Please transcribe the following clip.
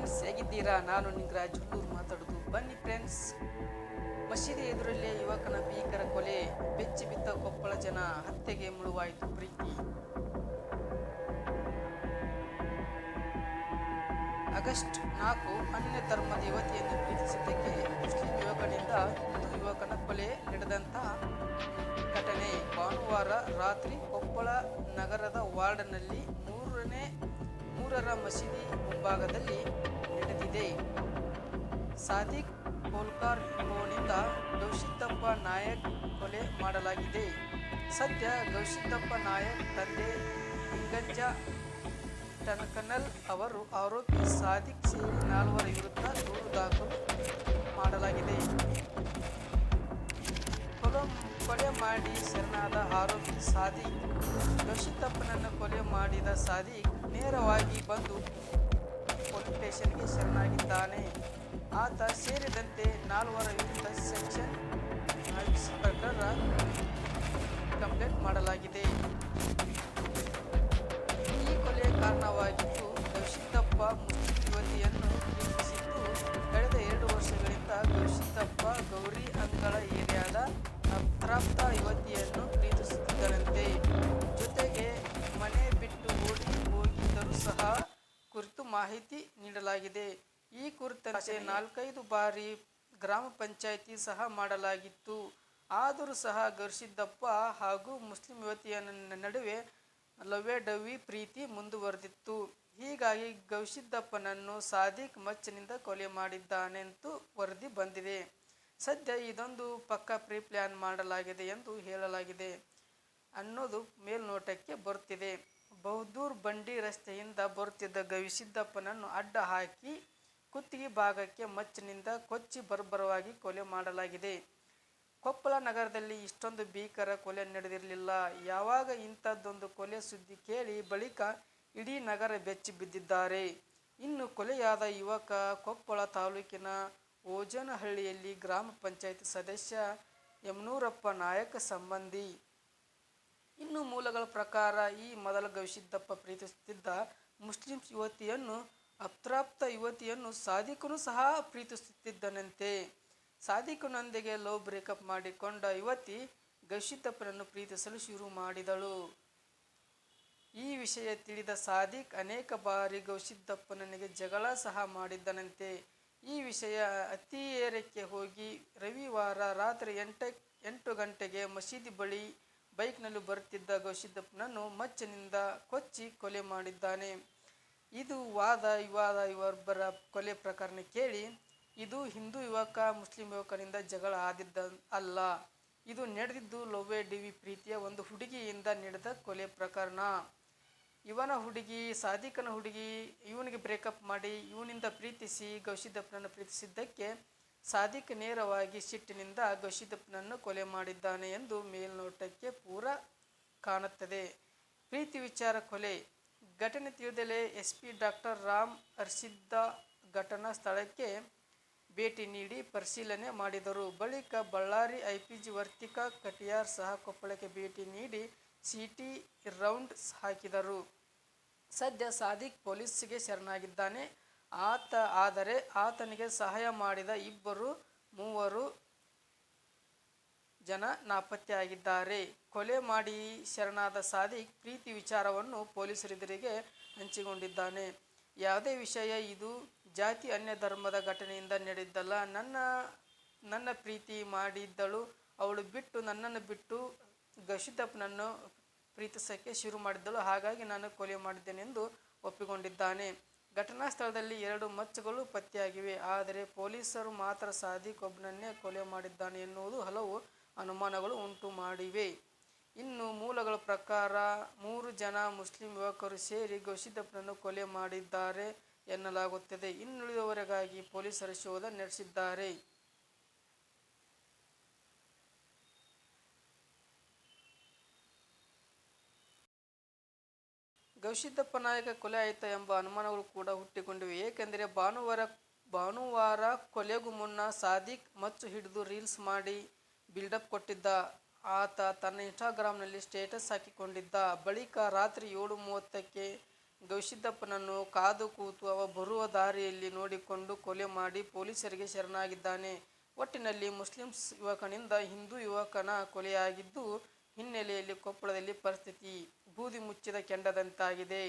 Friends, ಹೇಗಿದ್ದೀರಾ? ನಾನು ನಿಂಗರಾಜ್ ಹುಲ್ಲೂರು ಮಾತಾಡೋದು. ಬನ್ನಿ ಫ್ರೆಂಡ್ಸ್. ಮಸೀದಿ ಎದುರಲ್ಲೇ ಯುವಕನ ಭೀಕರ ಕೊಲೆ, ಬೆಚ್ಚಿ ಬಿದ್ದ ಕೊಪ್ಪಳ ಜನ ಹತ್ಯೆಗೆ ಮುಳುವಾಯಿತು ಪ್ರೀತಿ. ಆಗಸ್ಟ್ ನಾಲ್ಕು ಅನ್ಯ ಧರ್ಮದ ಯುವತಿಯನ್ನು ಪ್ರೀತಿಸಿದ್ದಕ್ಕೆ ಮುಸ್ಲಿಂ ಯುವಕನಿಂದ ಹಿಂದೂ ಯುವಕನ ಕೊಲೆ ನಡೆದಂತಹ ಘಟನೆ. ಭಾನುವಾರ ರಾತ್ರಿ ಕೊಪ್ಪಳ ನಗರದ ವಾರ್ಡ್ನಲ್ಲಿ ಮೂರನೇ ಮಸೀದಿ ಮುಂಭಾಗದಲ್ಲಿ ನಡೆದಿದೆ. ಸಾದಿಕ್ ಕೋಲ್ಕಾರ್ ಎಂಬುವನಿಂದ ಗೌಶಿತಪ್ಪ ನಾಯಕ್ ಕೊಲೆ ಮಾಡಲಾಗಿದೆ. ಸದ್ಯ ಗೌಶಿತ್ತಪ್ಪ ನಾಯಕ್ ತಂದೆ ಹಿಂಗಜ್ಜ ಟನಕನಲ್ ಅವರು ಆರೋಪಿ ಸಾದಿಕ್ ಸೇರಿ ನಾಲ್ವರ ವಿರುದ್ಧ ದೂರು ದಾಖಲು ಮಾಡಲಾಗಿದೆ. ಮಾಡಿ ಶರಣಾದ ಆರೋಪಿ ಸಾದಿಕ್ ಯೋಶಿತಪ್ಪನನ್ನು ಕೊಲೆ ಮಾಡಿದ ಸಾದಿಕ್ ನೇರವಾಗಿ ಬಂದು ಪೊಲೀಸ್ ಸ್ಟೇಷನ್ಗೆ ಶರಣಾಗಿದ್ದಾನೆ. ಆತ ಸೇರಿದಂತೆ ನಾಲ್ವರ ವಿರುದ್ಧ ಸೆಕ್ಷನ್ ಪ್ರಕಾರ ಕಂಪ್ಲೇಂಟ್ ಮಾಡಲಾಗಿದೆ. ಈ ಕೊಲೆಯ ಕಾರಣವಾಗಿದ್ದು ಮುಸ್ಲಿಂ ಯುವತಿಯನ್ನು ಕಳೆದ ಎರಡು ವರ್ಷಗಳಿಂದ ಗವಿಸಿದ್ದಪ್ಪ ಗೌರಿ ಅಂಗಳ ಏರಿಯಾದ ಅಪ್ರಾಪ್ತ ಯುವತಿಯನ್ನು ಪ್ರೀತಿಸುತ್ತಿದ್ದರಂತೆ. ಜೊತೆಗೆ ಮನೆ ಬಿಟ್ಟು ಓಡಿ ಹೋಗಿದ್ದರೂ ಸಹ ಕುರಿತು ಮಾಹಿತಿ ನೀಡಲಾಗಿದೆ. ಈ ಕುರಿತಂತೆ ನಾಲ್ಕೈದು ಬಾರಿ ಗ್ರಾಮ ಪಂಚಾಯಿತಿ ಸಹ ಮಾಡಲಾಗಿತ್ತು. ಆದರೂ ಸಹ ಗರ್ಸಿದ್ದಪ್ಪ ಹಾಗೂ ಮುಸ್ಲಿಂ ಯುವತಿಯ ನಡುವೆ ಲವ್ಯ ಡವಿ ಪ್ರೀತಿ ಮುಂದುವರೆದಿತ್ತು. ಹೀಗಾಗಿ ಗವಿಸಿದ್ದಪ್ಪನನ್ನು ಸಾದಿಕ್ ಮಚ್ಚನಿಂದ ಕೊಲೆ ಮಾಡಿದ್ದಾನೆಂದು ವರದಿ ಬಂದಿದೆ. ಸದ್ಯ ಇದೊಂದು ಪಕ್ಕ ಪ್ರೀ ಪ್ಲ್ಯಾನ್ ಮಾಡಲಾಗಿದೆ ಎಂದು ಹೇಳಲಾಗಿದೆ. ಅನ್ನೋದು ಮೇಲ್ನೋಟಕ್ಕೆ ಬರುತ್ತಿದೆ. ಬಹದ್ದೂರ್ ಬಂಡಿ ರಸ್ತೆಯಿಂದ ಬರುತ್ತಿದ್ದ ಗವಿಸಿದ್ದಪ್ಪನನ್ನು ಅಡ್ಡ ಹಾಕಿ ಕುತ್ತಿಗೆ ಭಾಗಕ್ಕೆ ಮಚ್ಚಿನಿಂದ ಕೊಚ್ಚಿ ಬರ್ಬರವಾಗಿ ಕೊಲೆ ಮಾಡಲಾಗಿದೆ. ಕೊಪ್ಪಳ ನಗರದಲ್ಲಿ ಇಷ್ಟೊಂದು ಭೀಕರ ಕೊಲೆ ನಡೆದಿರಲಿಲ್ಲ. ಯಾವಾಗ ಇಂಥದ್ದೊಂದು ಕೊಲೆ ಸುದ್ದಿ ಕೇಳಿ ಬಳಿಕ ಇಡೀ ನಗರ ಬೆಚ್ಚಿ ಬಿದ್ದಿದ್ದಾರೆ. ಇನ್ನು ಕೊಲೆಯಾದ ಯುವಕ ಕೊಪ್ಪಳ ತಾಲೂಕಿನ ಓಜನಹಳ್ಳಿಯಲ್ಲಿ ಗ್ರಾಮ ಪಂಚಾಯತ್ ಸದಸ್ಯ ಯಮನೂರಪ್ಪ ನಾಯಕ ಸಂಬಂಧಿ. ಇನ್ನು ಮೂಲಗಳ ಪ್ರಕಾರ ಈ ಮೊದಲ ಗವಿಸಿದ್ದಪ್ಪ ಪ್ರೀತಿಸುತ್ತಿದ್ದ ಮುಸ್ಲಿಂ ಯುವತಿಯನ್ನು, ಅಪ್ರಾಪ್ತ ಯುವತಿಯನ್ನು ಸಾದಿಕನು ಸಹ ಪ್ರೀತಿಸುತ್ತಿದ್ದನಂತೆ. ಸಾದಿಕನೊಂದಿಗೆ ಲವ್ ಬ್ರೇಕಪ್ ಮಾಡಿಕೊಂಡ ಯುವತಿ ಗವಿಸಿದ್ದಪ್ಪನನ್ನು ಪ್ರೀತಿಸಲು ಶುರು ಮಾಡಿದಳು. ಈ ವಿಷಯ ತಿಳಿದ ಸಾದಿಕ್ ಅನೇಕ ಬಾರಿ ಗೌಸಿದ್ದಪ್ಪನಿಗೆ ಜಗಳ ಸಹ ಮಾಡಿದ್ದನಂತೆ. ಈ ವಿಷಯ ಅತಿ ಹೋಗಿ ರವಿವಾರ ರಾತ್ರಿ ಎಂಟ, ಎಂಟು ಗಂಟೆಗೆ ಮಸೀದಿ ಬಳಿ ಬೈಕ್ನಲ್ಲಿ ಬರುತ್ತಿದ್ದ ಗೌಶಿದ್ದಪ್ಪನನ್ನು ಮಚ್ಚಿನಿಂದ ಕೊಚ್ಚಿ ಕೊಲೆ ಮಾಡಿದ್ದಾನೆ. ಇದು ವಾದ, ವಿವಾದ, ಇವರೊಬ್ಬರ ಕೊಲೆ ಪ್ರಕರಣ ಕೇಳಿ ಇದು ಹಿಂದೂ ಯುವಕ, ಮುಸ್ಲಿಂ ಯುವಕನಿಂದ ಜಗಳ ಆದಿದ್ದ ಅಲ್ಲ. ಇದು ನಡೆದಿದ್ದು ಲೋವೆ, ಡಿವಿ ಪ್ರೀತಿಯ ಒಂದು ಹುಡುಗಿಯಿಂದ ನಡೆದ ಕೊಲೆ ಪ್ರಕರಣ. ಇವನ ಹುಡುಗಿ, ಸಾದಿಕನ ಹುಡುಗಿ ಇವನಿಗೆ ಬ್ರೇಕಪ್ ಮಾಡಿ ಇವನಿಂದ ಪ್ರೀತಿಸಿ ಗೌಶಿದಪ್ಪನನ್ನು ಪ್ರೀತಿಸಿದ್ದಕ್ಕೆ ಸಾದಿಕ್ ನೇರವಾಗಿ ಸಿಟ್ಟಿನಿಂದ ಗೌಶಿದಪ್ಪನನ್ನು ಕೊಲೆ ಮಾಡಿದ್ದಾನೆ ಎಂದು ಮೇಲ್ನೋಟಕ್ಕೆ ಪೂರ ಕಾಣುತ್ತದೆ. ಪ್ರೀತಿ ವಿಚಾರ ಕೊಲೆ. ಘಟನೆ ತಿಳಿದಲೇ ಎಸ್ ಪಿ ಡಾಕ್ಟರ್ ರಾಮ್ ಹರ್ಷಿದ್ದ ಘಟನಾ ಸ್ಥಳಕ್ಕೆ ಭೇಟಿ ನೀಡಿ ಪರಿಶೀಲನೆ ಮಾಡಿದರು. ಬಳಿಕ ಬಳ್ಳಾರಿ ಐಪಿಜಿ ವರ್ತಿಕಾ ಕಟಿಯಾರ್ ಸಹ ಕೊಪ್ಪಳಕ್ಕೆ ಭೇಟಿ ನೀಡಿ ಸಿಟಿ ರೌಂಡ್ ಹಾಕಿದರು. ಸದ್ಯ ಸಾದಿಕ್ ಪೊಲೀಸ್ಗೆ ಶರಣಾಗಿದ್ದಾನೆ. ಆತ ಆದರೆ ಆತನಿಗೆ ಸಹಾಯ ಮಾಡಿದ ಇಬ್ಬರು, ಮೂವರು ಜನ ನಾಪತ್ತೆಯಾಗಿದ್ದಾರೆ. ಕೊಲೆ ಮಾಡಿ ಶರಣಾದ ಸಾದಿಕ್ ಪ್ರೀತಿ ವಿಚಾರವನ್ನು ಪೊಲೀಸರೆದುರಿಗೆ ಹಂಚಿಕೊಂಡಿದ್ದಾನೆ. ಯಾವುದೇ ವಿಷಯ ಇದು ಜಾತಿ ಅನ್ಯ ಧರ್ಮದ ಘಟನೆಯಿಂದ ನಡೆದಲ್ಲ. ನನ್ನ ನನ್ನ ಪ್ರೀತಿ ಮಾಡಿದ್ದಳು. ಅವಳು ಬಿಟ್ಟು ನನ್ನನ್ನು ಬಿಟ್ಟು ಗಶಿದ್ದಪ್ಪನನ್ನು ಪ್ರೀತಿಸೋಕ್ಕೆ ಶುರು ಮಾಡಿದ್ದಳು. ಹಾಗಾಗಿ ನಾನು ಕೊಲೆ ಮಾಡಿದ್ದೇನೆಂದು ಒಪ್ಪಿಕೊಂಡಿದ್ದಾನೆ. ಘಟನಾ ಸ್ಥಳದಲ್ಲಿ ಎರಡು ಮಚ್ಚುಗಳು ಪತ್ತೆಯಾಗಿವೆ. ಆದರೆ ಪೊಲೀಸರು ಮಾತ್ರ ಸಾದಿಕ್ ಒಬ್ಬನನ್ನೇ ಕೊಲೆ ಮಾಡಿದ್ದಾನೆ ಎನ್ನುವುದು ಹಲವು ಅನುಮಾನಗಳು ಉಂಟು ಮಾಡಿವೆ. ಇನ್ನು ಮೂಲಗಳ ಪ್ರಕಾರ ಮೂರು ಜನ ಮುಸ್ಲಿಂ ಯುವಕರು ಸೇರಿ ಗೌಶಿದಪ್ಪನನ್ನು ಕೊಲೆ ಮಾಡಿದ್ದಾರೆ ಎನ್ನಲಾಗುತ್ತದೆ. ಇನ್ನುಳಿದವರಿಗಾಗಿ ಪೊಲೀಸರು ಶೋಧ ನಡೆಸಿದ್ದಾರೆ. ಗವಿಸಿದ್ದಪ್ಪ ನಾಯಕ ಕೊಲೆ ಆಯಿತಾ ಎಂಬ ಅನುಮಾನಗಳು ಕೂಡ ಹುಟ್ಟಿಕೊಂಡಿವೆ. ಏಕೆಂದರೆ ಭಾನುವಾರ ಭಾನುವಾರ ಕೊಲೆಗೂ ಮುನ್ನ ಸಾದಿಕ್ ಮಚ್ಚು ಹಿಡಿದು ರೀಲ್ಸ್ ಮಾಡಿ ಬಿಲ್ಡಪ್ ಕೊಟ್ಟಿದ್ದ ಆತ ತನ್ನ ಇನ್ಸ್ಟಾಗ್ರಾಮ್ನಲ್ಲಿ ಸ್ಟೇಟಸ್ ಹಾಕಿಕೊಂಡಿದ್ದ. ಬಳಿಕ ರಾತ್ರಿ ಏಳು ಮೂವತ್ತಕ್ಕೆ ಗವಿಸಿದ್ದಪ್ಪನನ್ನು ಕಾದು ಕೂತು ಅವ ಬರುವ ದಾರಿಯಲ್ಲಿ ನೋಡಿಕೊಂಡು ಕೊಲೆ ಮಾಡಿ ಪೊಲೀಸರಿಗೆ ಶರಣಾಗಿದ್ದಾನೆ. ಒಟ್ಟಿನಲ್ಲಿ ಮುಸ್ಲಿಮ್ಸ್ ಯುವಕನಿಂದ ಹಿಂದೂ ಯುವಕನ ಕೊಲೆಯಾಗಿದ್ದು ಹಿನ್ನೆಲೆಯಲ್ಲಿ ಕೊಪ್ಪಳದಲ್ಲಿ ಪರಿಸ್ಥಿತಿ ಬೂದಿ ಮುಚ್ಚಿದ ಕೆಂಡದಂತಾಗಿದೆ.